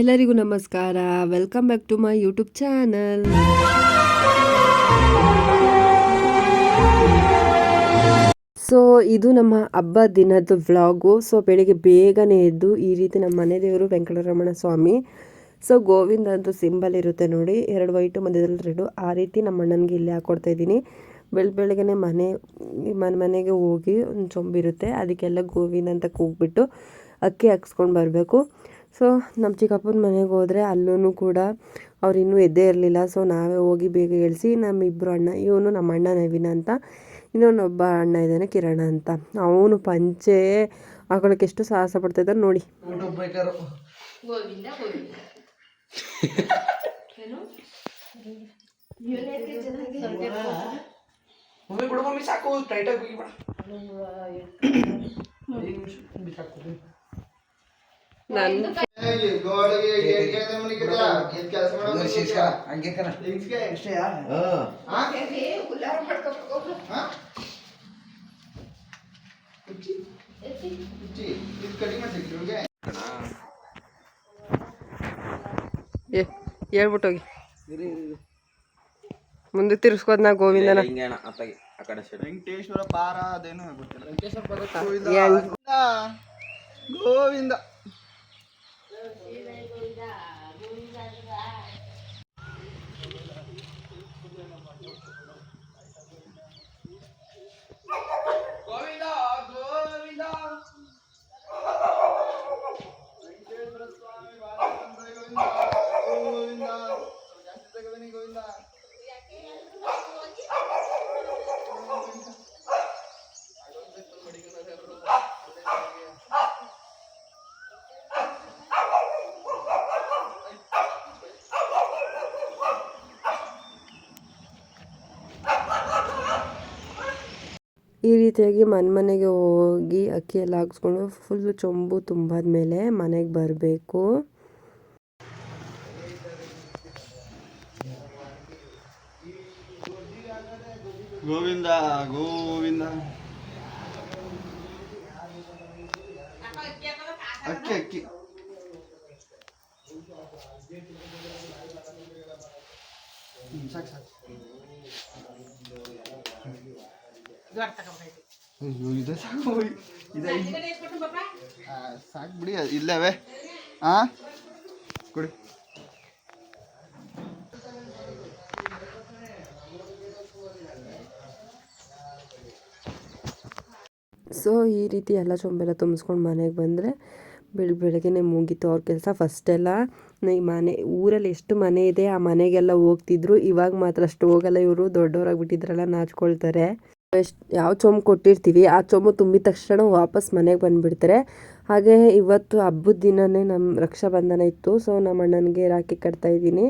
ಎಲ್ಲರಿಗೂ ನಮಸ್ಕಾರ. Welcome back to my YouTube channel so ಇದು ನಮ್ಮ ಹಬ್ಬ ದಿನದ ವ್ಲಾಗು ಸೊ ಬೆಳಿಗ್ಗೆ ಬೇಗನೆ ಎದ್ದು ಈ ರೀತಿ ನಮ್ಮ ಮನೆ ದೇವರು ವೆಂಕಟರಮಣ ಸ್ವಾಮಿ. ಸೊ ಗೋವಿಂದ ಅಂತ ಸಿಂಬಲ್ ಇರುತ್ತೆ ನೋಡಿ. ಎರಡು ವೈಟು ಮಧ್ಯದಲ್ಲಿ ರೆಡು ಆ ರೀತಿ ನಮ್ಮ ಅಣ್ಣನಿಗೆ ಇಲ್ಲಿ ಹಾಕ್ಕೊಡ್ತಾ ಇದ್ದೀನಿ. ಬೆಳ, ಬೆಳಗ್ಗೆನೆ ಮನೆ ಮನೆ, ಮನೆಗೆ ಹೋಗಿ ಒಂದು ಚೊಂಬಿರುತ್ತೆ. ಅದಕ್ಕೆಲ್ಲ ಗೋವಿಂದ ಅಂತ ಕೂಗ್ಬಿಟ್ಟು ಅಕ್ಕಿ ಹಾಕ್ಸ್ಕೊಂಡು ಬರಬೇಕು. ಸೊ ನಮ್ಮ ಚಿಕ್ಕಪ್ಪನ ಮನೆಗೆ ಹೋದರೆ ಅಲ್ಲೂ ಕೂಡ ಅವ್ರು ಇನ್ನೂ ಎದ್ದೇ ಇರಲಿಲ್ಲ. ಸೊ, ನಾವೇ ಹೋಗಿ ಬೇಗ ನಮ್ಮ ನಮ್ಮಿಬ್ಬರು ಅಣ್ಣ, ಇವನು ನಮ್ಮ ಅಣ್ಣ ನವೀನ ಅಂತ ಇನ್ನೊಬ್ಬ ಅಣ್ಣ ಇದ್ದಾನೆ ಕಿರಣ ಅಂತ. ಅವನು ಪಂಚೆ ಹಾಕೊಳ್ಳೋಕೆ ಎಷ್ಟು ಸಾಹಸ ಪಡ್ತಾ ಇದ್ದಾನೆ ನೋಡಿ. ಸಾಕು ಹೇಳ್ಬಿಟ್ಟೋಗಿ ಮುಂದೆ ತಿರ್ಸ್ಕೋದ್ ನಾ ಗೋವಿಂದನ. ಹಿಂಗೇಣ ಅತ್ತಾಗಿ ಆ ಕಡೆ ಸೈಡ್. ವೆಂಕಟೇಶ್ವರ ಪಾರ ಅದೇನು ಗೊತ್ತಿಲ್ಲ. ವೆಂಕಟೇಶ್ವರ ಗೋವಿಂದ. ಗೋವಿಂದ. Yeah. ಈ ರೀತಿಯಾಗಿ ಮನೆ ಮನೆಗೆ ಹೋಗಿ ಅಕ್ಕಿ ಎಲ್ಲ ಹಾಕ್ಸ್ಕೊಂಡು ಫುಲ್ ಚೊಂಬು ತುಂಬಾದ್ಮೇಲೆ ಮನೆಗೆ ಬರಬೇಕು. ಗೋವಿಂದ ಗೋವಿಂದ. ಅಕ್ಕಿ ಅಕ್ಕಿ. ಹ್ಮ್, ಸಾಕು ಸಾಕು. ಅಯ್ಯೋ, ಇದೆ ಸಾಕು. ಇದೆ ಸಾಕು ಬಿಡಿ ಇಲ್ಲವೇ? ಹಾ ಕೊಡಿ. ಸೊ, ಈ ರೀತಿ ಎಲ್ಲ ಚೊಂಬೆಲ್ಲ ತುಂಬಿಸ್ಕೊಂಡು ಮನೆಗೆ ಬಂದರೆ ಬೆಳಗ್ಗೆ ಬೆಳಗ್ಗೆನೆ ಮುಗೀತು ಅವ್ರ ಕೆಲಸ ಫಸ್ಟೆಲ್ಲ. ಈ ಮನೆ, ಊರಲ್ಲಿ ಎಷ್ಟು ಮನೆ ಇದೆ, ಆ ಮನೆಗೆಲ್ಲ ಹೋಗ್ತಿದ್ರು. ಇವಾಗ ಮಾತ್ರ ಅಷ್ಟು ಹೋಗಲ್ಲ ಇವರು. ದೊಡ್ಡವರಾಗ್ಬಿಟ್ಟಿದ್ರಲ್ಲ ನಾಚ್ಕೊಳ್ತಾರೆ. ಎಷ್ಟು, ಯಾವ ಚೊಂಬು ಕೊಟ್ಟಿರ್ತೀವಿ, ಆ ಚೊಂಬು ತುಂಬಿದ ತಕ್ಷಣ ವಾಪಸ್ ಮನೆಗೆ ಬಂದುಬಿಡ್ತಾರೆ. ಹಾಗೆ ಇವತ್ತು ಹಬ್ಬದ ದಿನವೇ ನಮ್ಮ ರಕ್ಷಾಬಂಧನ ಇತ್ತು, ಸೊ ನಮ್ಮ ಅಣ್ಣನಿಗೆ ರಾಖಿ ಕಟ್ತಾ ಇದ್ದೀನಿ.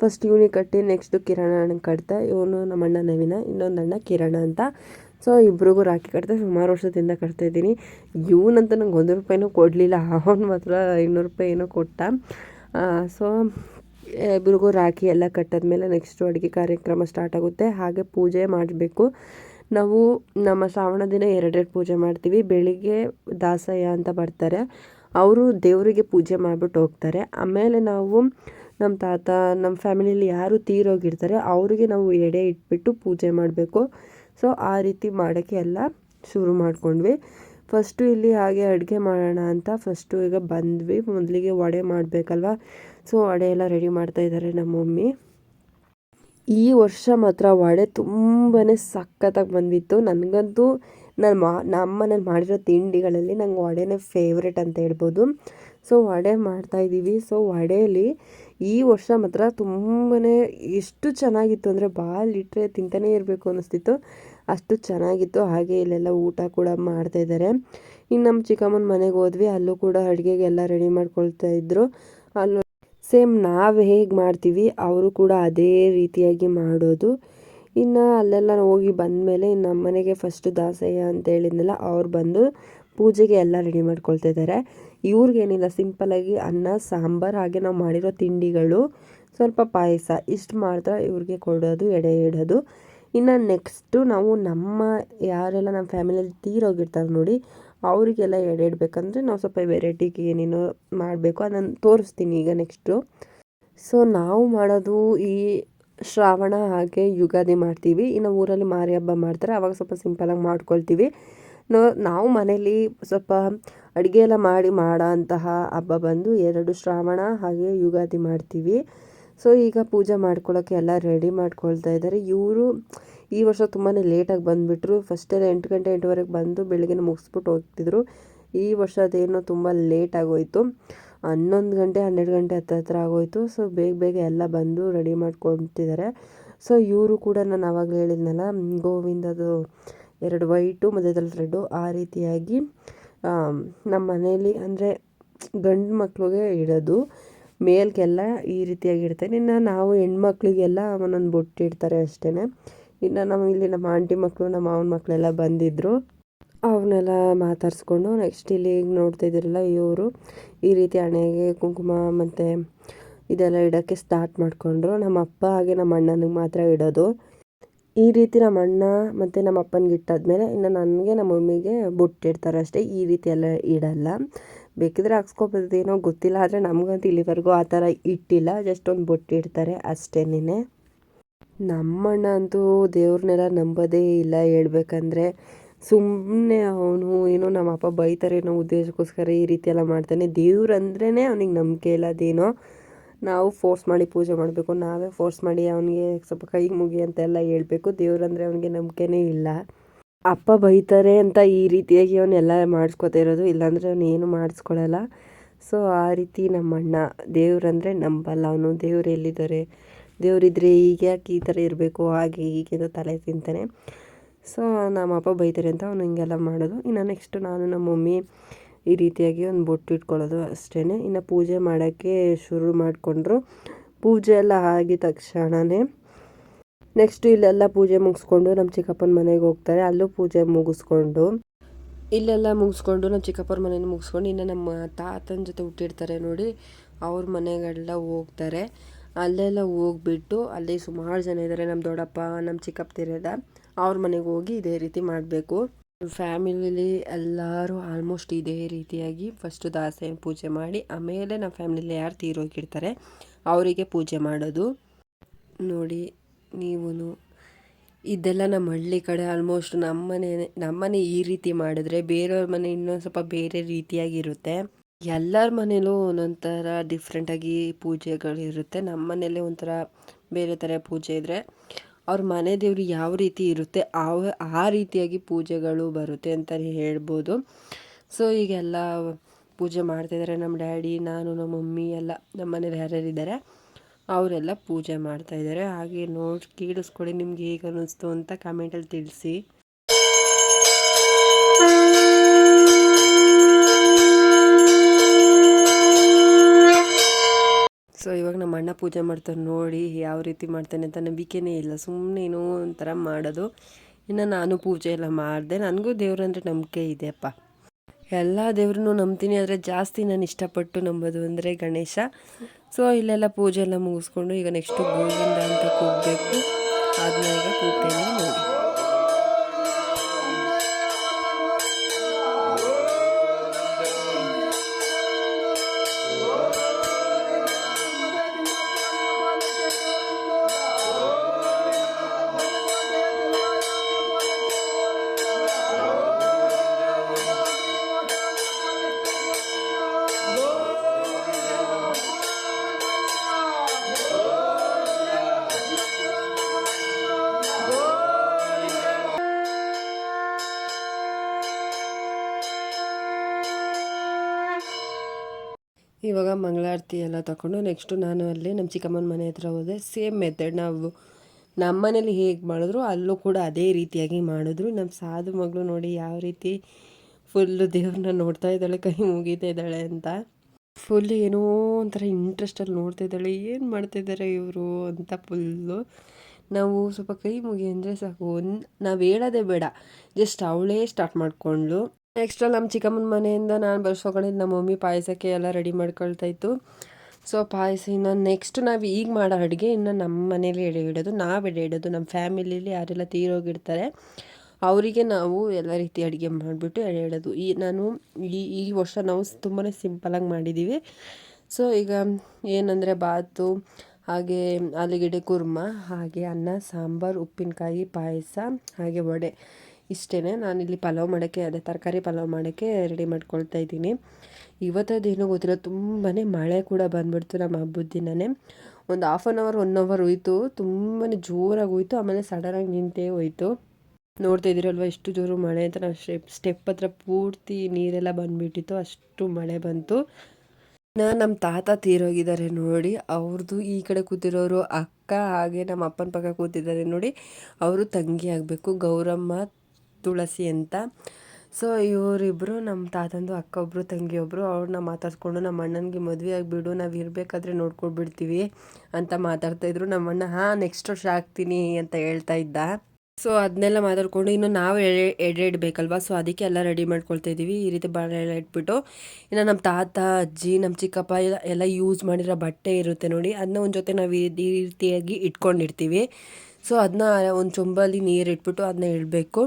ಫಸ್ಟ್ ಇವನಿಗೆ ಕಟ್ಟಿ ನೆಕ್ಸ್ಟು ಕಿರಣ ಅಣ್ಣಗೆ ಕಟ್ತಾ ಇವನು ನಮ್ಮ ಅಣ್ಣ ನವೀನ, ಇನ್ನೊಂದು ಅಣ್ಣ ಕಿರಣ ಅಂತ. ಸೊ ಇಬ್ರಿಗೂ ರಾಖಿ ಕಟ್ತಾ ಸುಮಾರು ವರ್ಷದಿಂದ ಕಟ್ತಾ ಇದ್ದೀನಿ. ಇವನಂತ ನಂಗೆ ಒಂದು ರೂಪಾಯಿನೂ ಕೊಡಲಿಲ್ಲ, ಅವನು ಮಾತ್ರ ಐನೂರು ರೂಪಾಯಿ ಏನೋ ಕೊಟ್ಟ. ಸೊ ಇಬ್ರಿಗೂ ರಾಖಿ ಎಲ್ಲ ಕಟ್ಟಿದ್ಮೇಲೆ ನೆಕ್ಸ್ಟು ಅಡುಗೆ ಕಾರ್ಯಕ್ರಮ ಸ್ಟಾರ್ಟ್ ಆಗುತ್ತೆ, ಹಾಗೆ ಪೂಜೆ ಮಾಡಬೇಕು. ನಾವು ನಮ್ಮ ಶ್ರಾವಣ ದಿನ ಎರಡೆರಡು ಪೂಜೆ ಮಾಡ್ತೀವಿ. ಬೆಳಿಗ್ಗೆ ದಾಸಯ್ಯ ಅಂತ ಬರ್ತಾರೆ. ಅವರು ದೇವರಿಗೆ ಪೂಜೆ ಮಾಡಿಬಿಟ್ಟು ಹೋಗ್ತಾರೆ. ಆಮೇಲೆ ನಾವು ನಮ್ಮ ತಾತ, ನಮ್ಮ ಫ್ಯಾಮಿಲಿಯಲ್ಲಿ ಯಾರು ತೀರೋಗಿರ್ತಾರೆ, ಅವರಿಗೆ ನಾವು ಎಡೆ ಇಟ್ಬಿಟ್ಟು ಪೂಜೆ ಮಾಡಬೇಕು. ಸೊ, ಆ ರೀತಿ ಮಾಡೋಕ್ಕೆ ಎಲ್ಲ ಶುರು ಮಾಡಿಕೊಂಡ್ವಿ. ಫಸ್ಟು ಇಲ್ಲಿ ಹಾಗೆ ಅಡುಗೆ ಮಾಡೋಣ ಅಂತ ಫಸ್ಟು ಈಗ ಬಂದ್ವಿ. ಮೊದಲಿಗೆ ವಡೆ ಮಾಡಬೇಕಲ್ವ? ಸೊ, ವಡೆ ಎಲ್ಲ ರೆಡಿ ಮಾಡ್ತಾ ಇದ್ದಾರೆ ನಮ್ಮ ಮಮ್ಮಿ. ಈ ವರ್ಷ ಮಾತ್ರ ವಡೆ ತುಂಬಾ ಸಖತ್ತಾಗಿ ಬಂದಿತ್ತು. ನನಗಂತೂ ನಾನು ಮಾ, ನಮ್ಮ ನಾನು ಮಾಡಿರೋ ತಿಂಡಿಗಳಲ್ಲಿ ನಂಗೆ ವಡೆನೇ ಫೇವ್ರೇಟ್ ಅಂತ ಹೇಳ್ಬೋದು. ಸೊ ವಡೆ ಮಾಡ್ತಾಯಿದ್ದೀವಿ ಸೊ ವಡೆಯಲ್ಲಿ ಈ ವರ್ಷ ಮಾತ್ರ ತುಂಬಾ ಎಷ್ಟು ಚೆನ್ನಾಗಿತ್ತು ಅಂದರೆ ಬಾಲಿಟ್ಟರೆ ತಿಂತಾನೇ ಇರಬೇಕು ಅನ್ನಿಸ್ತಿತ್ತು ಅಷ್ಟು ಚೆನ್ನಾಗಿತ್ತು. ಹಾಗೆ ಇಲ್ಲೆಲ್ಲ ಊಟ ಕೂಡ ಮಾಡ್ತಾಯಿದ್ದಾರೆ ಇನ್ನು ನಮ್ಮ ಚಿಕ್ಕಮ್ಮನ ಮನೆಗೆ ಹೋದ್ವಿ. ಅಲ್ಲೂ ಕೂಡ ಅಡುಗೆಗೆಲ್ಲ ರೆಡಿ ಮಾಡ್ಕೊಳ್ತಾ ಇದ್ದರು ಅಲ್ಲೂ ಸೇಮ್ ನಾವು ಹೇಗೆ ಮಾಡ್ತೀವಿ, ಅವರು ಕೂಡ ಅದೇ ರೀತಿಯಾಗಿ ಮಾಡೋದು. ಇನ್ನು ಅಲ್ಲೆಲ್ಲ ಹೋಗಿ ಬಂದಮೇಲೆ ಮೇಲೆ ನಮ್ಮ ಮನೆಗೆ ಫಸ್ಟು ದಾಸಯ್ಯ ಅಂತ ಹೇಳಿದ್ನಲ್ಲ, ಅವ್ರು ಬಂದು ಪೂಜೆಗೆ ಎಲ್ಲ ರೆಡಿ ಮಾಡ್ಕೊಳ್ತಾ ಇದ್ದಾರೆ ಇವ್ರಿಗೇನಿಲ್ಲ ಸಿಂಪಲಾಗಿ ಅನ್ನ, ಸಾಂಬಾರು, ಹಾಗೆ ನಾವು ಮಾಡಿರೋ ತಿಂಡಿಗಳು, ಸ್ವಲ್ಪ ಪಾಯಸ, ಇಷ್ಟು ಮಾತ್ರ ಇವ್ರಿಗೆ ಕೊಡೋದು, ಎಡೆ ಇಡೋದು. ಇನ್ನು ನೆಕ್ಸ್ಟು ನಾವು ನಮ್ಮ, ಯಾರೆಲ್ಲ ನಮ್ಮ ಫ್ಯಾಮಿಲಿಯಲ್ಲಿ ತೀರೋಗಿರ್ತಾರೆ ನೋಡಿ ಅವರಿಗೆಲ್ಲ ಎಡೆಯಿಡ್ಬೇಕಂದ್ರೆ ನಾವು ಸ್ವಲ್ಪ ವೆರೈಟಿಗೆ ಏನೇನೋ ಮಾಡಬೇಕು. ಅದನ್ನು ತೋರಿಸ್ತೀನಿ ಈಗ ನೆಕ್ಸ್ಟು ಸೊ ನಾವು ಮಾಡೋದು ಈ ಶ್ರಾವಣ ಹಾಗೆ ಯುಗಾದಿ ಮಾಡ್ತೀವಿ. ಇನ್ನು ಊರಲ್ಲಿ ಮಾರಿ ಹಬ್ಬ ಮಾಡ್ತಾರೆ. ಆವಾಗ ಸ್ವಲ್ಪ ಸಿಂಪಲಾಗಿ ಮಾಡ್ಕೊಳ್ತೀವಿ. ನಾವು ಮನೇಲಿ ಸ್ವಲ್ಪ ಅಡುಗೆ ಎಲ್ಲ ಮಾಡಿ ಮಾಡೋ ಅಂತಹ ಹಬ್ಬ ಬಂದು ಎರಡು ಶ್ರಾವಣ ಹಾಗೆ ಯುಗಾದಿ ಮಾಡ್ತೀವಿ. ಸೊ ಈಗ ಪೂಜೆ ಮಾಡ್ಕೊಳ್ಳೋಕ್ಕೆ ಎಲ್ಲ ರೆಡಿ ಮಾಡ್ಕೊಳ್ತಾ ಇದ್ದಾರೆ. ಇವರು ಈ ವರ್ಷ ತುಂಬಾ ಲೇಟಾಗಿ ಬಂದುಬಿಟ್ರು. ಫಸ್ಟೆಲ್ಲ ಎಂಟು ಗಂಟೆ, ಎಂಟುವರೆಗೆ ಬಂದು ಬೆಳಗ್ಗೆ ಮುಗಿಸ್ಬಿಟ್ಟು ಹೋಗ್ತಿದ್ರು. ಈ ವರ್ಷ ಅದೇನೋ ತುಂಬ ಲೇಟ್ ಆಗೋಯ್ತು. ಹನ್ನೊಂದು ಗಂಟೆ, ಹನ್ನೆರಡು ಗಂಟೆ ಹತ್ತಿರ ಹತ್ರ ಆಗೋಯ್ತು. ಸೊ ಬೇಗ ಬೇಗ ಎಲ್ಲ ಬಂದು ರೆಡಿ ಮಾಡ್ಕೊತಿದ್ದಾರೆ. ಸೊ ಇವರು ಕೂಡ ನಾನು ಆವಾಗಲೇ ಹೇಳಿದ್ನಲ್ಲ, ಗೋವಿಂದದು ಎರಡು ವೈಟು ಮಧ್ಯದಲ್ಲಿ ರೆಡ್ಡು, ಆ ರೀತಿಯಾಗಿ ನಮ್ಮ ಮನೇಲಿ ಅಂದರೆ ಗಂಡು ಮಕ್ಳಿಗೆ ಇಡೋದು ಮೇಲ್ಗೆಲ್ಲ ಈ ರೀತಿಯಾಗಿ ಇಡ್ತೇನೆ ಇನ್ನು ನಾವು ಹೆಣ್ಮಕ್ಳಿಗೆಲ್ಲ ಒಂದೊಂದು ಬೊಟ್ಟು ಇಡ್ತಾರೆ ಅಷ್ಟೇ ಇನ್ನು ನಮ್ಮ ಇಲ್ಲಿ ನಮ್ಮ ಆಂಟಿ ಮಕ್ಕಳು ನಮ್ಮ ಮಾವನ ಮಕ್ಕಳೆಲ್ಲ ಬಂದಿದ್ದರು ಅವನ್ನೆಲ್ಲ ಮಾತಾಡಿಸ್ಕೊಂಡು ನೆಕ್ಸ್ಟ್ ಇಲ್ಲಿ ನೋಡ್ತಾ ಇದ್ದೀರಲ್ಲ ಇವರು. ಈ ರೀತಿ ಹಣೆಗೆ ಕುಂಕುಮ ಮತ್ತು ಇದೆಲ್ಲ ಇಡೋಕ್ಕೆ ಸ್ಟಾರ್ಟ್ ಮಾಡಿಕೊಂಡ್ರು. ನಮ್ಮ ಅಪ್ಪ ಹಾಗೆ ನಮ್ಮ ಅಣ್ಣನಿಗೆ ಮಾತ್ರ ಇಡೋದು. ಈ ರೀತಿ ನಮ್ಮ ಅಣ್ಣ ಮತ್ತು ನಮ್ಮ ಅಪ್ಪನಿಗೆ ಇಟ್ಟಾದ್ಮೇಲೆ ಇನ್ನು ನನಗೆ ನಮ್ಮ ಮಮ್ಮಿಗೆ ಬುಟ್ಟಿಡ್ತಾರೆ ಅಷ್ಟೇ. ಈ ರೀತಿ ಎಲ್ಲ ಇಡಲ್ಲ. ಬೇಕಿದ್ರೆ ಹಾಕ್ಸ್ಕೊಬೋದೇನೋ ಗೊತ್ತಿಲ್ಲ, ಆದರೆ ನಮಗಂತೂ ಇಲ್ಲಿವರೆಗೂ ಆ ಥರ ಇಟ್ಟಿಲ್ಲ. ಜಸ್ಟ್ ಒಂದು ಬೊಟ್ಟು ಇಡ್ತಾರೆ ಅಷ್ಟೇನೆ ನಮ್ಮಣ್ಣ ಅಂತೂ ದೇವ್ರನ್ನೆಲ್ಲ ನಂಬೋದೇ ಇಲ್ಲ ಹೇಳ್ಬೇಕಂದ್ರೆ. ಸುಮ್ಮನೆ ಅವನು ಏನೋ ನಮ್ಮ ಅಪ್ಪ ಬೈತಾರೆ ಅನ್ನೋ ಉದ್ದೇಶಕ್ಕೋಸ್ಕರ ಈ ರೀತಿ ಎಲ್ಲ ಮಾಡ್ತಾನೆ. ದೇವ್ರು ಅಂದ್ರೇ ಅವನಿಗೆ ನಂಬಿಕೆ ಇಲ್ಲ ಅದೇನೋ. ನಾವು ಫೋರ್ಸ್ ಮಾಡಿ ಪೂಜೆ ಮಾಡಬೇಕು, ನಾವೇ ಫೋರ್ಸ್ ಮಾಡಿ ಅವನಿಗೆ ಸ್ವಲ್ಪ ಕೈಗೆ ಮುಗಿ ಅಂತೆಲ್ಲ ಹೇಳಬೇಕು. ದೇವ್ರಂದರೆ ಅವನಿಗೆ ನಂಬಿಕೆನೇ ಇಲ್ಲ. ಅಪ್ಪ ಬೈತಾರೆ ಅಂತ ಈ ರೀತಿಯಾಗಿ ಅವನ್ನೆಲ್ಲ ಮಾಡಿಸ್ಕೊತಾ ಇರೋದು, ಇಲ್ಲಾಂದರೆ ಅವನು ಏನು ಮಾಡಿಸ್ಕೊಳ್ಳಲ್ಲ ಸೊ ಆ ರೀತಿ ನಮ್ಮ ಅಣ್ಣ ದೇವ್ರಂದರೆ ನಂಬಲ್ಲ ಅವನು. ದೇವ್ರು ಎಲ್ಲಿದ್ದಾರೆ? ದೇವರಿದ್ರೆ ಹೀಗೆ ಯಾಕೆ ಈ ಥರ ಇರಬೇಕು, ಹಾಗೆ ಹೀಗೆ ಅಂತ ತಲೆ ತಿಂತಾನೆ. ಸೊ ನಮ್ಮ ಅಪ್ಪ ಬೈತಾರೆ ಅಂತ ಅವನು ಹಿಂಗೆಲ್ಲ ಮಾಡೋದು. ಇನ್ನು ನೆಕ್ಸ್ಟ್ ನಾನು ನಮ್ಮ ಮಮ್ಮಿ ಈ ರೀತಿಯಾಗಿ ಒಂದು ಬೊಟ್ಟು ಇಟ್ಕೊಳ್ಳೋದು ಅಷ್ಟೇ ಇನ್ನು ಪೂಜೆ ಮಾಡೋಕ್ಕೆ ಶುರು ಮಾಡಿಕೊಂಡ್ರು. ಪೂಜೆ ಎಲ್ಲ ಆಗಿದ ತಕ್ಷಣವೇ ನೆಕ್ಸ್ಟ್ ಇಲ್ಲೆಲ್ಲ ಪೂಜೆ ಮುಗಿಸ್ಕೊಂಡು ನಮ್ಮ ಚಿಕ್ಕಪ್ಪನ ಮನೆಗೆ ಹೋಗ್ತಾರೆ. ಅಲ್ಲೂ ಪೂಜೆ ಮುಗಿಸ್ಕೊಂಡು. ಇಲ್ಲೆಲ್ಲ ಮುಗಿಸ್ಕೊಂಡು ನಮ್ಮ ಚಿಕ್ಕಪ್ಪನ ಮನೇನ ಮುಗಿಸ್ಕೊಂಡು ಇನ್ನು ನಮ್ಮ ತಾತನ ಜೊತೆ ಹುಟ್ಟಿರ್ತಾರೆ ನೋಡಿ. ಅವ್ರ ಮನೆಗೆಲ್ಲ ಹೋಗ್ತಾರೆ. ಅಲ್ಲೆಲ್ಲ ಹೋಗ್ಬಿಟ್ಟು ಅಲ್ಲಿ ಸುಮಾರು ಜನ ಇದ್ದಾರೆ ನಮ್ಮ ದೊಡ್ಡಪ್ಪ ನಮ್ಮ ಚಿಕ್ಕಪ್ಪತಿರದ ಅವ್ರ ಮನೆಗೆ ಹೋಗಿ ಇದೇ ರೀತಿ ಮಾಡಬೇಕು. ಫ್ಯಾಮಿಲಿಲಿ ಎಲ್ಲರೂ ಆಲ್ಮೋಸ್ಟ್ ಇದೇ ರೀತಿಯಾಗಿ ಫಸ್ಟು ದಾಸೇನ ಪೂಜೆ ಮಾಡಿ, ಆಮೇಲೆ ನಮ್ಮ ಫ್ಯಾಮಿಲಿಲಿ ಯಾರು ತೀರೋಗಿರ್ತಾರೆ ಅವರಿಗೆ ಪೂಜೆ ಮಾಡೋದು. ನೋಡಿ ನೀವು ಇದೆಲ್ಲ ನಮ್ಮ ಹಳ್ಳಿ ಕಡೆ ಆಲ್ಮೋಸ್ಟ್ ನಮ್ಮ ಮನೆ ನಮ್ಮ ಮನೆ ಈ ರೀತಿ ಮಾಡಿದ್ರೆ ಬೇರೆಯವ್ರ ಮನೆ ಇನ್ನೊಂದು ಸ್ವಲ್ಪ ಬೇರೆ ರೀತಿಯಾಗಿರುತ್ತೆ. ಎಲ್ಲರ ಮನೇಲೂ ಒಂದೊಂಥರ ಥರ ಡಿಫ್ರೆಂಟಾಗಿ ಪೂಜೆಗಳಿರುತ್ತೆ ನಮ್ಮ ಮನೇಲಿ ಒಂಥರ ಬೇರೆ ಥರ ಪೂಜೆ ಇದ್ದರೆ ಅವ್ರ ಮನೆ ದೇವರು ಯಾವ ರೀತಿ ಇರುತ್ತೆ ಆ ಆ ರೀತಿಯಾಗಿ ಪೂಜೆಗಳು ಬರುತ್ತೆ ಅಂತ ಹೇಳ್ಬೋದು. ಸೊ ಈಗೆಲ್ಲ ಪೂಜೆ ಮಾಡ್ತಾಯಿದ್ದಾರೆ ನಮ್ಮ ಡ್ಯಾಡಿ, ನಾನು, ನಮ್ಮ ಮಮ್ಮಿ ಎಲ್ಲ ನಮ್ಮ ಮನೇಲಿ ಯಾರ್ಯಾರಿದ್ದಾರೆ ಅವರೆಲ್ಲ ಪೂಜೆ ಮಾಡ್ತಾಯಿದ್ದಾರೆ ಹಾಗೆ ನೋಡಿ, ಕೇಳಿಸ್ಕೊಳ್ಳಿ ನಿಮ್ಗೆ ಹೇಗೆ ಅನ್ನಿಸ್ತು ಅಂತ ಕಮೆಂಟಲ್ಲಿ ತಿಳಿಸಿ. ಸೊ ಇವಾಗ ನಮ್ಮ ಅಣ್ಣ ಪೂಜೆ ಮಾಡ್ತಾರೆ ನೋಡಿ ಯಾವ ರೀತಿ ಮಾಡ್ತಾನೆ ಅಂತ ನಂಬಿಕೆನೇ ಇಲ್ಲ. ಸುಮ್ಮನೆ ಏನೋ ಒಂಥರ ಮಾಡೋದು. ಇನ್ನು ನಾನು ಪೂಜೆ ಎಲ್ಲ ಮಾಡಿದೆ. ನನಗೂ ದೇವ್ರಂದ್ರೆ ನಂಬಿಕೆ ಇದೆಯಪ್ಪ ಎಲ್ಲ ದೇವ್ರನ್ನೂ ನಂಬ್ತೀನಿ. ಆದರೆ ಜಾಸ್ತಿ ನಾನು ಇಷ್ಟಪಟ್ಟು ನಂಬೋದು ಅಂದರೆ ಗಣೇಶ. ಸೊ ಇಲ್ಲೆಲ್ಲ ಪೂಜೆ ಎಲ್ಲ ಮುಗಿಸ್ಕೊಂಡು ಈಗ ನೆಕ್ಸ್ಟು ಗೋವಿಂದ ಅಂತ ಕೂಗಬೇಕು. ಇವಾಗ ಮಂಗಳಾರತಿ ಎಲ್ಲ ತಗೊಂಡು ನೆಕ್ಸ್ಟು ನಾನು ಅಲ್ಲಿ ನಮ್ಮ ಚಿಕ್ಕಮ್ಮನ ಮನೆ ಹತ್ರ ಹೋದೆ. ಸೇಮ್ ಮೆಥಡ್ ನಾವು ನಮ್ಮ ಮನೇಲಿ ಹೇಗೆ ಮಾಡಿದ್ರು ಅಲ್ಲೂ ಕೂಡ ಅದೇ ರೀತಿಯಾಗಿ ಮಾಡಿದ್ರು. ನಮ್ಮ ಸಾಧು ಮಗಳು ನೋಡಿ ಯಾವ ರೀತಿ ಫುಲ್ಲು ದೇವ್ರನ್ನ ನೋಡ್ತಾ ಇದ್ದಾಳೆ, ಕೈ ಮುಗಿತಾ ಇದ್ದಾಳೆ ಅಂತ. ಫುಲ್ ಏನೋ ಒಂಥರ ಇಂಟ್ರೆಸ್ಟಲ್ಲಿ ನೋಡ್ತಾ ಇದ್ದಾಳೆ, ಏನು ಮಾಡ್ತಿದ್ದಾರೆ ಇವರು ಅಂತ ಫುಲ್ಲು ನಾವು ಸ್ವಲ್ಪ ಕೈ ಮುಗಿ ಅಂದರೆ ಸಾಕು. ಒಂದು ನಾವು ಹೇಳೋದೇ ಬೇಡ ಜಸ್ಟ್ ಅವಳೇ ಸ್ಟಾರ್ಟ್ ಮಾಡಿಕೊಂಡ್ಳು. ನೆಕ್ಸ್ಟ್ ನಮ್ಮ ಚಿಕ್ಕಮ್ಮನ ಮನೆಯಿಂದ ನಾನು ಬರ್ಸ್ಕೊಂಡಿದ್ದು ನಮ್ಮ ಮಮ್ಮಿ ಪಾಯಸಕ್ಕೆ ಎಲ್ಲ ರೆಡಿ ಮಾಡ್ಕೊಳ್ತಾ ಇತ್ತು. ಸೊ ಪಾಯಸ ಇನ್ನು ನೆಕ್ಸ್ಟ್ ನಾವು ಈಗ ಮಾಡೋ ಅಡುಗೆ ಇನ್ನು ನಮ್ಮ ಮನೇಲಿ ಎಡೆ ಇಡೋದು ನಾವು ಎಡೆ ಇಡೋದು ನಮ್ಮ ಫ್ಯಾಮಿಲಿಲಿ ಯಾರೆಲ್ಲ ತೀರೋಗಿರ್ತಾರೆ, ಅವರಿಗೆ ನಾವು ಎಲ್ಲ ರೀತಿ ಅಡುಗೆ ಮಾಡಿಬಿಟ್ಟು ಎಡೆ ಇಡೋದು ಈ ನಾನು ಈ ಈ ವರ್ಷ ನಾವು ತುಂಬಾ ಸಿಂಪಲಾಗಿ ಮಾಡಿದ್ದೀವಿ ಸೊ ಈಗ ಏನಂದರೆ ಬಾತು, ಹಾಗೆ ಆಲೂಗೆಡ್ಡೆ ಕುರ್ಮ, ಹಾಗೆ ಅನ್ನ, ಸಾಂಬಾರು, ಉಪ್ಪಿನಕಾಯಿ, ಪಾಯಸ, ಹಾಗೆ ವಡೆ. ಇಷ್ಟೇ ಇಲ್ಲಿ ಪಲಾವ್ ಮಾಡೋಕ್ಕೆ, ಅದೇ ತರಕಾರಿ ಪಲಾವ್ ಮಾಡೋಕ್ಕೆ ರೆಡಿ ಮಾಡ್ಕೊಳ್ತಾ ಇದ್ದೀನಿ. ಇವತ್ತದೇನೋ ಗೊತ್ತಿಲ್ಲ ತುಂಬಾ ಮಳೆ ಕೂಡ ಬಂದ್ಬಿಡ್ತು ನಮ್ಮ ಹಬ್ಬದ ದಿನವೇ ಒಂದು half an hour one hour ಹೋಯ್ತು. ತುಂಬಾ ಜೋರಾಗಿ ಹೋಯ್ತು. ಆಮೇಲೆ ಸಡನ್ನಾಗಿ ನಿಂತೇ ಹೋಯ್ತು. ನೋಡ್ತಾ ಇದ್ದೀರಲ್ವ ಎಷ್ಟು ಜೋರು ಮಳೆ ಅಂತ. ನಾವು ಸ್ಟೆಪ್ ಸ್ಟೆಪ್ ಹತ್ರ ಪೂರ್ತಿ ನೀರೆಲ್ಲ ಬಂದುಬಿಟ್ಟಿತ್ತು. ಅಷ್ಟು ಮಳೆ ಬಂತು. ನಾ ನಮ್ಮ ತಾತ ತೀರೋಗಿದ್ದಾರೆ ನೋಡಿ. ಅವ್ರದ್ದು ಈ ಕಡೆ ಕೂತಿರೋರು ಅಕ್ಕ, ಹಾಗೆ ನಮ್ಮ ಅಪ್ಪನ ಪಕ್ಕ ಕೂತಿದ್ದಾರೆ ನೋಡಿ. ಅವರು ತಂಗಿ ಆಗಬೇಕು, ಗೌರಮ್ಮ ತುಳಸಿ ಅಂತ ಸೊ ಇವರಿಬ್ಬರು ನಮ್ಮ ತಾತಂದು ಅಕ್ಕ ಒಬ್ಬರು ತಂಗಿಯೊಬ್ಬರು ಅವ್ರನ್ನ ಮಾತಾಡಿಸ್ಕೊಂಡು ನಮ್ಮ ಅಣ್ಣನಿಗೆ ಮದುವೆ ಆಗಿಬಿಡು, ನಾವು ಇರಬೇಕಾದ್ರೆ ನೋಡ್ಕೊಳ್ಬಿಡ್ತೀವಿ ಅಂತ ಮಾತಾಡ್ತಾಯಿದ್ರು ನಮ್ಮ ಅಣ್ಣ ಹಾಂ ನೆಕ್ಸ್ಟ್ ವರ್ಷ ಆಗ್ತೀನಿ ಅಂತ ಹೇಳ್ತಾ ಇದ್ದ. ಸೊ ಅದನ್ನೆಲ್ಲ ಮಾತಾಡ್ಕೊಂಡು ಇನ್ನು ನಾವು ಎಡೆ ಎಡೆ ಇಡಬೇಕಲ್ವಾ ಸೊ ಅದಕ್ಕೆ ಎಲ್ಲ ರೆಡಿ ಮಾಡ್ಕೊಳ್ತಾ ಇದ್ದೀವಿ. ಈ ರೀತಿ ಬಾಳೆ ಎಲ್ಲ ಇಟ್ಬಿಟ್ಟು. ಇನ್ನು ನಮ್ಮ ತಾತ, ಅಜ್ಜಿ ನಮ್ಮ ಚಿಕ್ಕಪ್ಪ ಎಲ್ಲ ಯೂಸ್ ಮಾಡಿರೋ ಬಟ್ಟೆ ಇರುತ್ತೆ ನೋಡಿ. ಅದನ್ನ ಒಂದು ಜೊತೆ ನಾವು ಈ ರೀತಿಯಾಗಿ ಇಟ್ಕೊಂಡಿರ್ತೀವಿ. ಸೊ ಅದನ್ನ ಒಂದು ಚೊಂಬಲ್ಲಿ ನೀರು ಇಟ್ಬಿಟ್ಟು ಅದನ್ನ ಇಡಬೇಕು.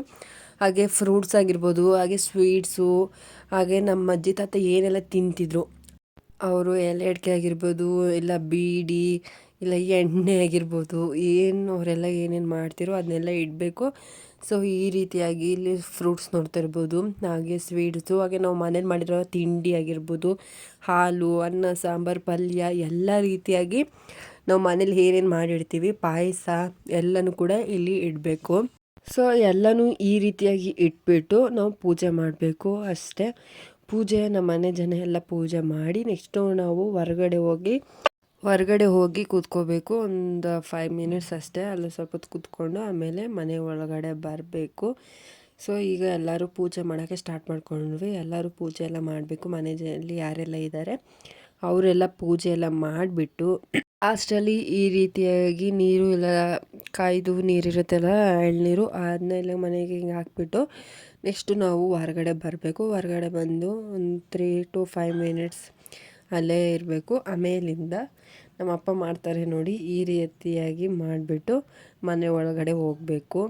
ಹಾಗೆ ಫ್ರೂಟ್ಸ್ ಆಗಿರ್ಬೋದು, ಹಾಗೆ ಸ್ವೀಟ್ಸು ಹಾಗೆ ನಮ್ಮ ಅಜ್ಜಿ ತಾತ ಏನೆಲ್ಲ ತಿಂತಿದ್ರು. ಅವರು ಎಲೆ ಅಡಿಕೆ ಆಗಿರ್ಬೋದು, ಇಲ್ಲ ಬೀಡಿ, ಇಲ್ಲ ಎಣ್ಣೆ ಆಗಿರ್ಬೋದು, ಏನು ಅವರೆಲ್ಲ ಏನೇನು ಮಾಡ್ತಿರೋ ಅದನ್ನೆಲ್ಲ ಇಡಬೇಕು. ಸೊ ಈ ರೀತಿಯಾಗಿ ಇಲ್ಲಿ ಫ್ರೂಟ್ಸ್ ನೋಡ್ತಾ ಇರ್ಬೋದು. ಹಾಗೆ ಸ್ವೀಟ್ಸು ಹಾಗೆ ನಾವು ಮನೇಲಿ ಮಾಡಿರೋ ತಿಂಡಿ ಆಗಿರ್ಬೋದು, ಹಾಲು, ಅನ್ನ, ಸಾಂಬಾರು, ಪಲ್ಯ, ಎಲ್ಲ ರೀತಿಯಾಗಿ ನಾವು ಮನೇಲಿ ಏನೇನು ಮಾಡಿರ್ತೀವಿ, ಪಾಯಸ ಎಲ್ಲನೂ ಕೂಡ ಇಲ್ಲಿ ಇಡಬೇಕು. ಸೊ ಎಲ್ಲನೂ ಈ ರೀತಿಯಾಗಿ ಇಟ್ಬಿಟ್ಟು ನಾವು ಪೂಜೆ ಮಾಡಬೇಕು ಅಷ್ಟೇ. ಪೂಜೆ ನಮ್ಮ ಮನೆ ಜನ ಎಲ್ಲ ಪೂಜೆ ಮಾಡಿ ನೆಕ್ಸ್ಟು ನಾವು ಹೊರಗಡೆ ಹೋಗಿ ಹೊರಗಡೆ ಹೋಗಿ ಕೂತ್ಕೋಬೇಕು. ಒಂದು ಫೈವ್ ಮಿನಿಟ್ಸ್ ಅಷ್ಟೇ ಅಲ್ಲಿ ಸ್ವಲ್ಪ ಕೂತ್ಕೊಂಡು ಆಮೇಲೆ ಮನೆ ಒಳಗಡೆ ಬರಬೇಕು. ಸೊ ಈಗ ಎಲ್ಲರೂ ಪೂಜೆ ಮಾಡೋಕ್ಕೆ ಸ್ಟಾರ್ಟ್ ಮಾಡ್ಕೊಂಡ್ವಿ. ಎಲ್ಲರೂ ಪೂಜೆ ಎಲ್ಲ ಮಾಡಬೇಕು. ಮನೆಯಲ್ಲಿ ಯಾರೆಲ್ಲ ಇದ್ದಾರೆ ಅವರೆಲ್ಲ ಪೂಜೆ ಎಲ್ಲ ಮಾಡಿಬಿಟ್ಟು ಲಾಸ್ಟಲ್ಲಿ ಈ ರೀತಿಯಾಗಿ ನೀರು ಎಲ್ಲ ಕಾಯ್ದು ನೀರಿರುತ್ತಲ್ಲ ಎಳ್ನೀರು ಅದನ್ನೆಲ್ಲ ಮನೆಗೆ ಹಿಂಗೆ ಹಾಕ್ಬಿಟ್ಟು ನೆಕ್ಸ್ಟು ನಾವು ಹೊರಗಡೆ ಬರಬೇಕು. ಹೊರಗಡೆ ಬಂದು ಒಂದು ತ್ರೀ ಟು ಫೈವ್ ಮಿನಿಟ್ಸ್ ಅಲ್ಲೇ ಇರಬೇಕು. ಆಮೇಲಿಂದ ನಮ್ಮ ಅಪ್ಪ ಮಾಡ್ತಾರೆ ನೋಡಿ ಈ ರೀತಿಯಾಗಿ ಮಾಡಿಬಿಟ್ಟು ಮನೆ ಒಳಗಡೆ ಹೋಗಬೇಕು.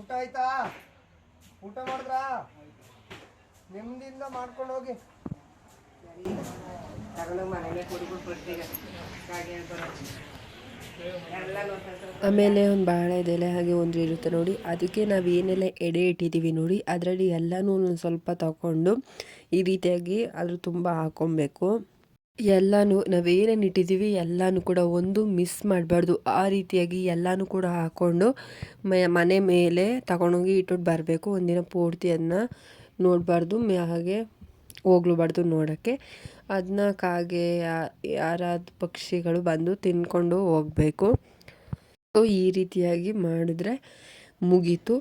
ಊಟ ಆಯ್ತಾ? ಊಟ ಮಾಡಿದ್ರಾ? ನೆಮ್ಮದಿಯಿಂದ ಮಾಡ್ಕೊಂಡು ಹೋಗಿ. ಆಮೇಲೆ ಒಂದು ಬಾಳೆದೆಲೆ ಹಾಗೆ ಒಂದು ಇರುತ್ತೆ ನೋಡಿ. ಅದಕ್ಕೆ ನಾವು ಏನೆಲ್ಲ ಎಡೆ ಇಟ್ಟಿದ್ದೀವಿ ನೋಡಿ. ಅದರಲ್ಲಿ ಎಲ್ಲನೂ ಒಂದೊಂದು ಸ್ವಲ್ಪ ತಗೊಂಡು ಈ ರೀತಿಯಾಗಿ ಅದ್ರ ತುಂಬ ಹಾಕ್ಕೊಬೇಕು ಎಲ್ಲನೂ ನಾವೇನೇನು ಇಟ್ಟಿದ್ದೀವಿ ಎಲ್ಲನೂ ಕೂಡ ಒಂದು ಮಿಸ್ ಮಾಡಬಾರ್ದು. ಆ ರೀತಿಯಾಗಿ ಎಲ್ಲನೂ ಕೂಡ ಹಾಕ್ಕೊಂಡು ಮನೆ ಮೇಲೆ ತಗೊಂಡೋಗಿ ಇಟ್ಟು ಬರಬೇಕು. ಒಂದಿನ ಪೂರ್ತಿ ಅದನ್ನ ನೋಡಬಾರ್ದು ಹಾಗೆ ಹೋಗ್ಲೂಬಾರ್ದು ನೋಡೋಕ್ಕೆ. ಅದನ್ನ ಕಾಗೆ ಯಾರಾದ ಪಕ್ಷಿಗಳು ಬಂದು ತಿನ್ಕೊಂಡು ಹೋಗಬೇಕು. ಸೊ, ಈ ರೀತಿಯಾಗಿ ಮಾಡಿದ್ರೆ ಮುಗೀತು.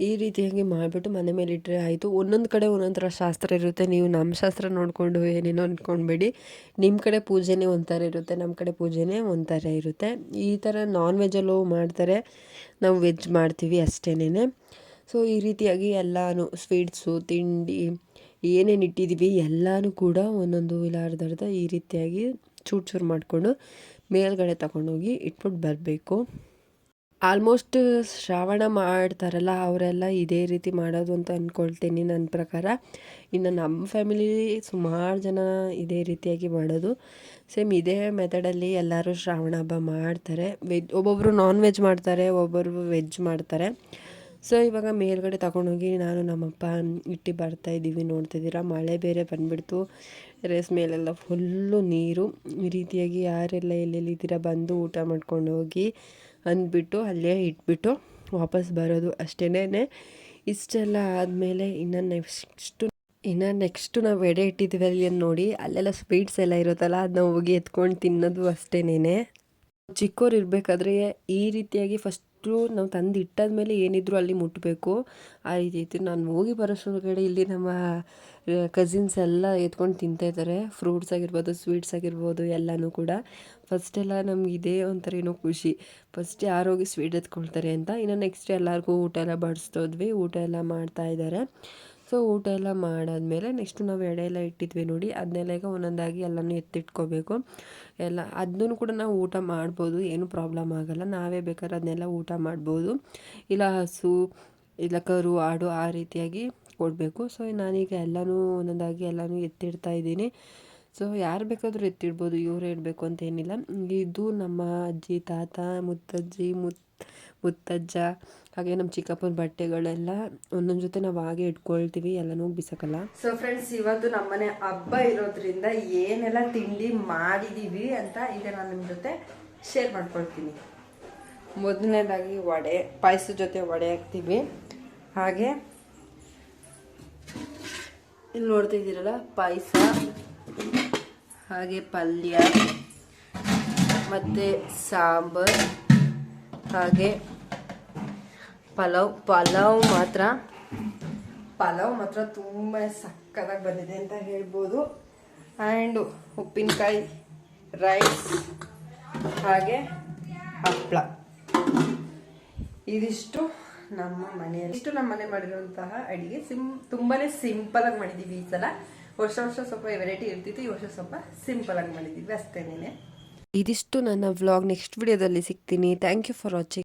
ಈ ರೀತಿಯಾಗಿ ಮಾಡಿಬಿಟ್ಟು ಮನೆ ಮೇಲೆ ಇಟ್ಟರೆ ಆಯಿತು. ಒಂದೊಂದು ಕಡೆ ಒಂದೊಂದು ಥರ ಶಾಸ್ತ್ರ ಇರುತ್ತೆ. ನೀವು ನಮ್ಮ ಶಾಸ್ತ್ರ ನೋಡಿಕೊಂಡು ಏನೇನೋ ಅಂದ್ಕೊಂಡ್ಬೇಡಿ ನಿಮ್ಮ ಕಡೆ ಪೂಜೆನೇ ಒಂಥರ ಇರುತ್ತೆ, ನಮ್ಮ ಕಡೆ ಪೂಜೆನೇ ಒಂಥರ ಇರುತ್ತೆ. ಈ ಥರ ನಾನ್ ವೆಜ್ಜಲ್ಲೂ ಮಾಡ್ತಾರೆ. ನಾವು ವೆಜ್ ಮಾಡ್ತೀವಿ ಅಷ್ಟೇನೆ ಸೊ ಈ ರೀತಿಯಾಗಿ ಎಲ್ಲಾನು ಸ್ವೀಟ್ಸು ತಿಂಡಿ, ಏನೇನು ಇಟ್ಟಿದ್ದೀವಿ ಎಲ್ಲನೂ ಕೂಡ ಒಂದೊಂದು ಇಲ್ಲ ಅರ್ಧ ಅರ್ಧ ಈ ರೀತಿಯಾಗಿ ಚೂರು ಚೂರು ಮಾಡಿಕೊಂಡು ಮೇಲ್ಗಡೆ ತಗೊಂಡೋಗಿ ಇಟ್ಬಿಟ್ಟು ಬರಬೇಕು. ಆಲ್ಮೋಸ್ಟ್ ಶ್ರಾವಣ ಮಾಡ್ತಾರಲ್ಲ, ಅವರೆಲ್ಲ ಇದೇ ರೀತಿ ಮಾಡೋದು ಅಂತ ಅಂದ್ಕೊಳ್ತೀನಿ ನನ್ನ ಪ್ರಕಾರ. ಇನ್ನು ನಮ್ಮ ಫ್ಯಾಮಿಲಿ ಸುಮಾರು ಜನ ಇದೇ ರೀತಿಯಾಗಿ ಮಾಡೋದು. ಸೇಮ್ ಇದೇ ಮೆಥಡಲ್ಲಿ ಎಲ್ಲರೂ ಶ್ರಾವಣ ಹಬ್ಬ ಮಾಡ್ತಾರೆ. ವೆಜ್ ಒಬ್ಬೊಬ್ಬರು ನಾನ್ ವೆಜ್ ಮಾಡ್ತಾರೆ ಒಬ್ಬೊಬ್ಬರು ವೆಜ್ ಮಾಡ್ತಾರೆ. ಸೊ ಇವಾಗ ಮೇಲ್ಗಡೆ ತಗೊಂಡೋಗಿ ನಾನು ನಮ್ಮಪ್ಪ ಇಟ್ಟು ಬರ್ತಾಯಿದ್ದೀವಿ ನೋಡ್ತಿದ್ದೀರಾ ಮಳೆ ಬೇರೆ ಬಂದುಬಿಡ್ತು. ರೇಸ್ ಮೇಲೆಲ್ಲ ಫುಲ್ಲು ನೀರು. ಈ ರೀತಿಯಾಗಿ ಯಾರೆಲ್ಲ ಎಲ್ಲೆಲ್ಲಿದ್ದೀರಾ ಬಂದು ಊಟ ಮಾಡ್ಕೊಂಡು ಹೋಗಿ ಅಂದ್ಬಿಟ್ಟು ಅಲ್ಲೇ ಇಟ್ಬಿಟ್ಟು ವಾಪಸ್ ಬರೋದು ಅಷ್ಟೇನೆ. ಇಷ್ಟೆಲ್ಲ ಆದಮೇಲೆ ಇನ್ನು ನೆಕ್ಸ್ಟು ಇನ್ನು ನೆಕ್ಸ್ಟು ನಾವು ಎಡೆ ಇಟ್ಟಿದ್ದೀವಿ ಅಲ್ಲಿ ನೋಡಿ. ಅಲ್ಲೆಲ್ಲ ಸ್ವೀಟ್ಸ್ ಎಲ್ಲ ಇರುತ್ತಲ್ಲ ಅದನ್ನ ಹೋಗಿ ಎತ್ಕೊಂಡು ತಿನ್ನೋದು ಅಷ್ಟೇನೆ ಚಿಕ್ಕವ್ರು ಇರಬೇಕಾದ್ರೆ ಈ ರೀತಿಯಾಗಿ ಫಸ್ಟು ನಾವು ತಂದು ಇಟ್ಟಾದ್ಮೇಲೆ ಏನಿದ್ರು ಅಲ್ಲಿ ಮುಟ್ಟಬೇಕು ಆ ರೀತಿ ನಾನು ಹೋಗಿ ಬರೋಷ್ಟೊಳಗಡೆ ಇಲ್ಲಿ ನಮ್ಮ ಕಸಿನ್ಸ್ ಎಲ್ಲ ಎತ್ಕೊಂಡು ತಿಂತಾಯಿದ್ದಾರೆ ಫ್ರೂಟ್ಸ್ ಆಗಿರ್ಬೋದು ಸ್ವೀಟ್ಸ್ ಆಗಿರ್ಬೋದು, ಎಲ್ಲನೂ ಕೂಡ. ಫಸ್ಟೆಲ್ಲ ನಮ್ಗೆ ಇದೇ ಒಂಥರ ಏನೋ ಖುಷಿ. ಫಸ್ಟ್ ಯಾರು ಹೋಗಿ ಸ್ವೀಟ್ ಎತ್ಕೊಳ್ತಾರೆ ಅಂತ. ಇನ್ನು ನೆಕ್ಸ್ಟ್ ಎಲ್ಲರಿಗೂ ಊಟ ಎಲ್ಲ ಬಡಿಸ್ತೋದ್ವಿ ಊಟ ಎಲ್ಲ ಮಾಡ್ತಾ ಇದ್ದಾರೆ. ಸೊ ಊಟ ಎಲ್ಲ ಮಾಡಾದ್ಮೇಲೆ ನೆಕ್ಸ್ಟ್ ನಾವು ಎಡೆ ಎಲ್ಲ ಇಟ್ಟಿದ್ವಿ ನೋಡಿ. ಅದನ್ನೆಲ್ಲ ಈಗ ಒಂದೊಂದಾಗಿ ಎಲ್ಲನೂ ಎತ್ತಿಟ್ಕೋಬೇಕು. ಎಲ್ಲ, ಅದನ್ನು ಕೂಡ ನಾವು ಊಟ ಮಾಡ್ಬೋದು. ಏನು ಪ್ರಾಬ್ಲಮ್ ಆಗೋಲ್ಲ. ನಾವೇ ಬೇಕಾದ್ರೆ ಅದನ್ನೆಲ್ಲ ಊಟ ಮಾಡ್ಬೋದು. ಇಲ್ಲ ಹಸು, ಇಲ್ಲ ಕರು, ಆಡು ಆ ರೀತಿಯಾಗಿ ಕೊಡಬೇಕು. ಸೊ ನಾನೀಗ ಎಲ್ಲನೂ ಒಂದೊಂದಾಗಿ ಎಲ್ಲನೂ ಎತ್ತಿಡ್ತಾ ಇದ್ದೀನಿ. ಸೊ ಯಾರು ಬೇಕಾದರೂ ಎತ್ತಿಡ್ಬೋದು. ಇವರೇ ಇಡಬೇಕು ಅಂತ ಏನಿಲ್ಲ. ಇದು ನಮ್ಮ ಅಜ್ಜಿ, ತಾತ, ಮುತ್ತಜ್ಜಿ, ಮುತ್ ಮುತ್ತಜ್ಜ ಹಾಗೆ ನಮ್ಮ ಚಿಕ್ಕಪ್ಪನ ಬಟ್ಟೆಗಳೆಲ್ಲ ಒಂದೊಂದು ಜೊತೆ ನಾವು ಹಾಗೆ ಇಟ್ಕೊಳ್ತೀವಿ, ಎಲ್ಲನೂ ಬಿಸಾಕಲ್ಲ. ಸೊ ಫ್ರೆಂಡ್ಸ್ ಇವತ್ತು ನಮ್ಮನೆ ಹಬ್ಬ ಇರೋದ್ರಿಂದ ಏನೆಲ್ಲ ತಿಂಡಿ ಮಾಡಿದ್ದೀವಿ ಅಂತ ಈಗ ನಾನು ನಿಮ್ಮ ಜೊತೆ ಶೇರ್ ಮಾಡ್ಕೊಳ್ತೀನಿ. ಮೊದಲನೇದಾಗಿ ವಡೆ ಪಾಯಸದ ಜೊತೆ ವಡೆ ಹಾಕ್ತೀವಿ. ಹಾಗೆ ಇಲ್ಲಿ ನೋಡ್ತಿದ್ದೀರಲ್ಲ ಪಾಯಸ, ಹಾಗೆ ಪಲ್ಯ, ಮತ್ತು ಸಾಂಬಾರ್, ಹಾಗೆ ಪಲಾವ್ ಪಲಾವ್ ಮಾತ್ರ. ಪಲಾವ್ ಮಾತ್ರ ತುಂಬ ಸಕ್ಕತ್ತಾಗಿ ಬಂದಿದೆ ಅಂತ ಹೇಳ್ಬೋದು. ಆ್ಯಂಡು ಉಪ್ಪಿನಕಾಯಿ ರೈಸ್ ಹಾಗೆ ಹಪ್ಪಳ ಇದಿಷ್ಟು ನಮ್ಮ ಮನೆಯಲ್ಲಿ. ಇಷ್ಟು ನಮ್ಮ ಮನೆ ಮಾಡಿರುವಂತಹ ಅಡಿಗೆ ಸಿಂ ತುಂಬಾ ಸಿಂಪಲ್ ಆಗಿ ಮಾಡಿದೀವಿ ಈ ಸಲ. ವರ್ಷ ವರ್ಷ ಸ್ವಲ್ಪ ವೆರೈಟಿ ಇರ್ತಿತ್ತು ಈ ವರ್ಷ ಸ್ವಲ್ಪ ಸಿಂಪಲ್ ಆಗಿ ಮಾಡಿದೀವಿ ಅಷ್ಟೇನೆ ಇದಿಷ್ಟು ನನ್ನ ವ್ಲಾಗ್ ನೆಕ್ಸ್ಟ್ ವಿಡಿಯೋದಲ್ಲಿ ಸಿಗ್ತೀನಿ. Thank you for watching